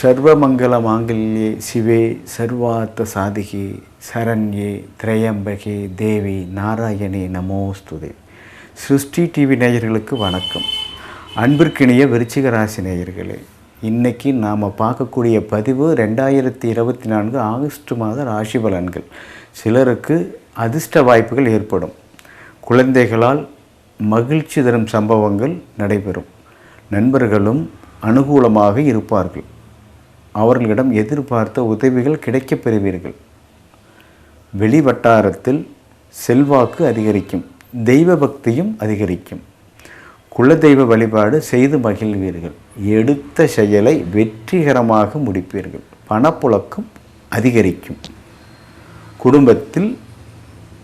சர்வமங்கல மாங்கல்யே சிவே சர்வார்த்த சாதிகி சரண்யே திரையம்பகே தேவி நாராயணே நமோஸ்துதே. சிருஷ்டி டிவி நேயர்களுக்கு வணக்கம். அன்பிற்கினிய விருச்சிக ராசி நேயர்களே இன்னைக்கு நாம் பார்க்கக்கூடிய பதிவு ரெண்டாயிரத்தி இருபத்தி நான்கு ஆகஸ்ட் மாத ராசி பலன்கள். சிலருக்கு அதிர்ஷ்ட வாய்ப்புகள் ஏற்படும். குழந்தைகளால் மகிழ்ச்சி தரும் சம்பவங்கள் நடைபெறும். நண்பர்களும் அனுகூலமாக இருப்பார்கள். அவர்களிடம் எதிர்பார்த்த உதவிகள் கிடைக்கப் பெறுவீர்கள். வெளி வட்டாரத்தில் செல்வாக்கு அதிகரிக்கும் தெய்வ பக்தியும் அதிகரிக்கும். குலதெய்வ வழிபாடு செய்து மகிழ்வீர்கள். எடுத்த செயலை வெற்றிகரமாக முடிப்பீர்கள். பணப்புழக்கம் அதிகரிக்கும். குடும்பத்தில்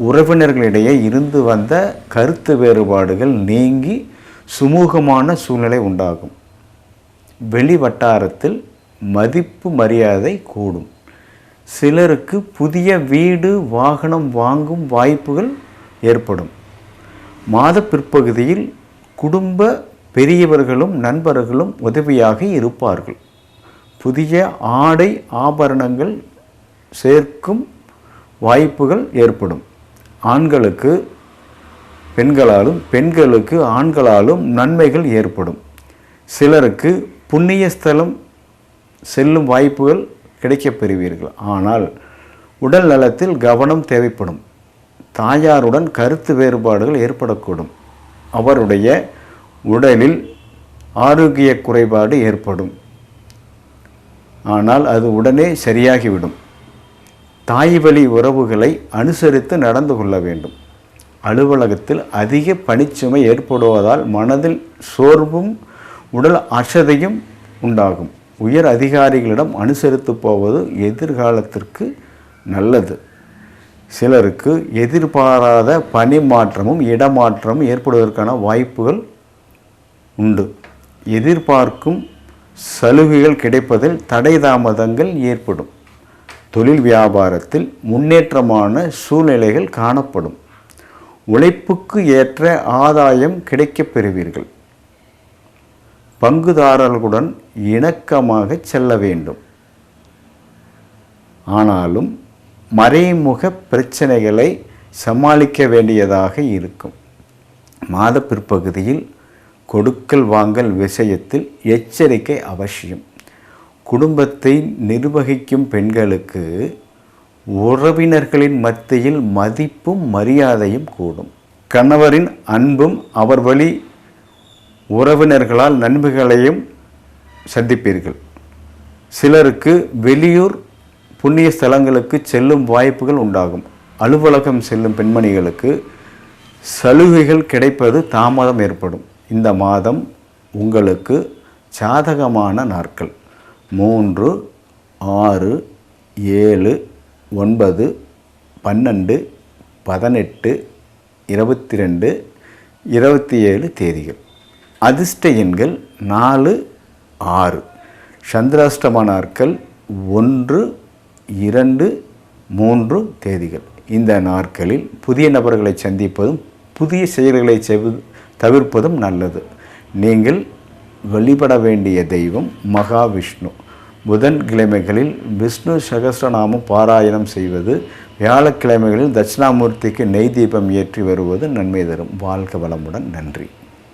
உறவினர்களிடையே இருந்து வந்த கருத்து வேறுபாடுகள் நீங்கி சுமூகமான சூழ்நிலை உண்டாகும். வெளி வட்டாரத்தில் மதிப்பு மரியாதை கூடும். சிலருக்கு புதிய வீடு வாகனம் வாங்கும் வாய்ப்புகள் ஏற்படும். மாத பிற்பகுதியில் குடும்ப பெரியவர்களும் நண்பர்களும் உதவியாக இருப்பார்கள். புதிய ஆடை ஆபரணங்கள் சேர்க்கும் வாய்ப்புகள் ஏற்படும். ஆண்களுக்கு பெண்களாலும் பெண்களுக்கு ஆண்களாலும் நன்மைகள் ஏற்படும். சிலருக்கு புண்ணிய ஸ்தலம் செல்லும் வாய்ப்புகள் கிடைக்கப் பெறுவீர்கள் ஆனால் உடல் நலத்தில் கவனம் தேவைப்படும். தாயாருடன் கருத்து வேறுபாடுகள் ஏற்படக்கூடும். அவருடைய உடலில் ஆரோக்கிய குறைபாடு ஏற்படும். ஆனால் அது உடனே சரியாகிவிடும். தாய் வழி உறவுகளை அனுசரித்து நடந்து கொள்ள வேண்டும். அலுவலகத்தில் அதிக பணிச்சுமை ஏற்படுவதால் மனதில் சோர்வும் உடல் அசதையும் உண்டாகும். உயர் அதிகாரிகளிடம் அனுசரித்து போவது எதிர்காலத்திற்கு நல்லது. சிலருக்கு எதிர்பாராத பணி மாற்றமும் இடமாற்றமும் ஏற்படுவதற்கான வாய்ப்புகள் உண்டு. எதிர்பார்க்கும் சலுகைகள் கிடைப்பதில் தடை தாமதங்கள் ஏற்படும். தொழில் வியாபாரத்தில் முன்னேற்றமான சூழ்நிலைகள் காணப்படும். உழைப்புக்கு ஏற்ற ஆதாயம் கிடைக்கப் பெறுவீர்கள். பங்குதாரர்களுடன் இணக்கமாக செல்ல வேண்டும். ஆனாலும் மறைமுக பிரச்சனைகளை சமாளிக்க வேண்டியதாக இருக்கும். மாத பிற்பகுதியில் கொடுக்கல் வாங்கல் விஷயத்தில் எச்சரிக்கை அவசியம். குடும்பத்தை நிர்வகிக்கும் பெண்களுக்கு உறவினர்களின் மத்தியில் மதிப்பும் மரியாதையும் கூடும். கணவரின் அன்பும் அவர் வழி உறவினர்களால் நன்மைகளையும் சந்திப்பீர்கள். சிலருக்கு வெளியூர் புண்ணிய ஸ்தலங்களுக்கு செல்லும் வாய்ப்புகள் உண்டாகும். அலுவலகம் செல்லும் பெண்மணிகளுக்கு சலுகைகள் கிடைப்பது தாமதம் ஏற்படும். இந்த மாதம் உங்களுக்கு சாதகமான நாட்கள். மூன்று ஆறு ஏழு ஒன்பது பன்னெண்டு பதினெட்டு இருபத்தி ரெண்டு இருபத்தி ஏழு தேதிகள். அதிர்ஷ்ட எண்கள் நாலு ஆறு. சந்திராஷ்டம நாட்கள் ஒன்று இரண்டு மூன்று தேதிகள். இந்த நாட்களில் புதிய நபர்களை சந்திப்பதும் புதிய செயல்களை செவ் தவிர்ப்பதும் நல்லது. நீங்கள் வழிபட வேண்டிய தெய்வம் மகாவிஷ்ணு. புதன்கிழமைகளில் விஷ்ணு சகசிரநாமம் பாராயணம் செய்வது வியாழக்கிழமைகளில் தட்சிணாமூர்த்திக்கு நெய் தீபம் ஏற்றி வருவது நன்மை தரும். வாழ்க வளமுடன். நன்றி.